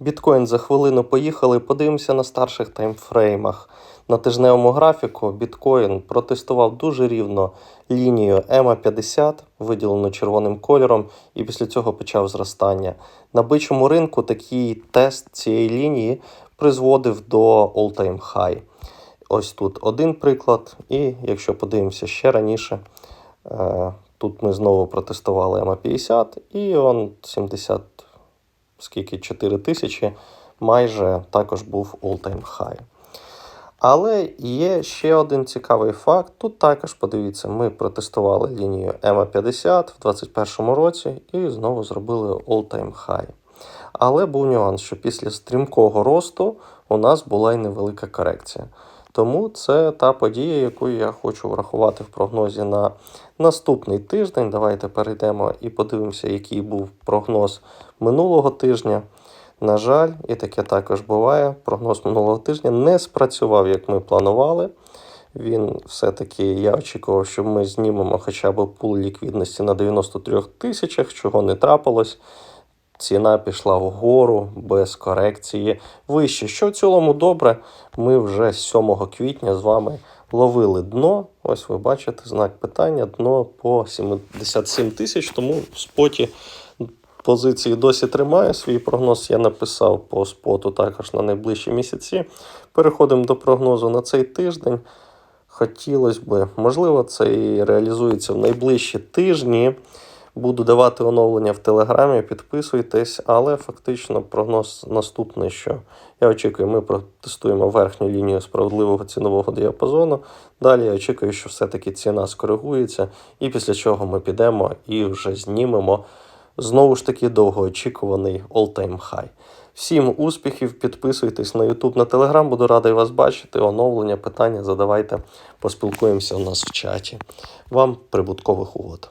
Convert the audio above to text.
Біткоін за хвилину поїхали. Подивимося на старших таймфреймах. На тижневому графіку біткоін протестував дуже рівно лінію EMA 50, виділену червоним кольором, і після цього почав зростання. На бичому ринку такий тест цієї лінії призводив до all-time high. Ось тут один приклад, і якщо подивимося ще раніше, е, тут ми знову протестували EMA 50, і он 70 скільки 4 тисячі, майже також був all-time high. Але є ще один цікавий факт. Тут також подивіться, ми протестували лінію EMA 50 в 2021 році і знову зробили all-time high. Але був нюанс, що після стрімкого росту у нас була й невелика корекція. Тому це та подія, яку я хочу врахувати в прогнозі на наступний тиждень. Давайте перейдемо і подивимося, який був прогноз минулого тижня. На жаль, і таке також буває. Прогноз минулого тижня не спрацював, як ми планували. Він все-таки я очікував, що ми знімемо хоча б пул ліквідності на 93 тисячах, чого не трапилось. Ціна пішла вгору без корекції вище. Що в цілому добре, ми вже 7 квітня з вами ловили дно. Ось ви бачите знак питання: дно по 77 тисяч, тому в споті позиції досі тримаю. Свій прогноз я написав по споту також на найближчі місяці. Переходимо до прогнозу на цей тиждень. Хотілося б, можливо, це і реалізується в найближчі тижні. Буду давати оновлення в Телеграмі, підписуйтесь, але фактично прогноз наступний, що я очікую, ми протестуємо верхню лінію справедливого цінового діапазону. Далі я очікую, що все-таки ціна скоригується, і після чого ми підемо і вже знімемо знову ж таки довгоочікуваний all-time high. Всім успіхів, підписуйтесь на YouTube, на Telegram, буду радий вас бачити. Оновлення, питання задавайте, поспілкуємося у нас в чаті. Вам прибуткових угод.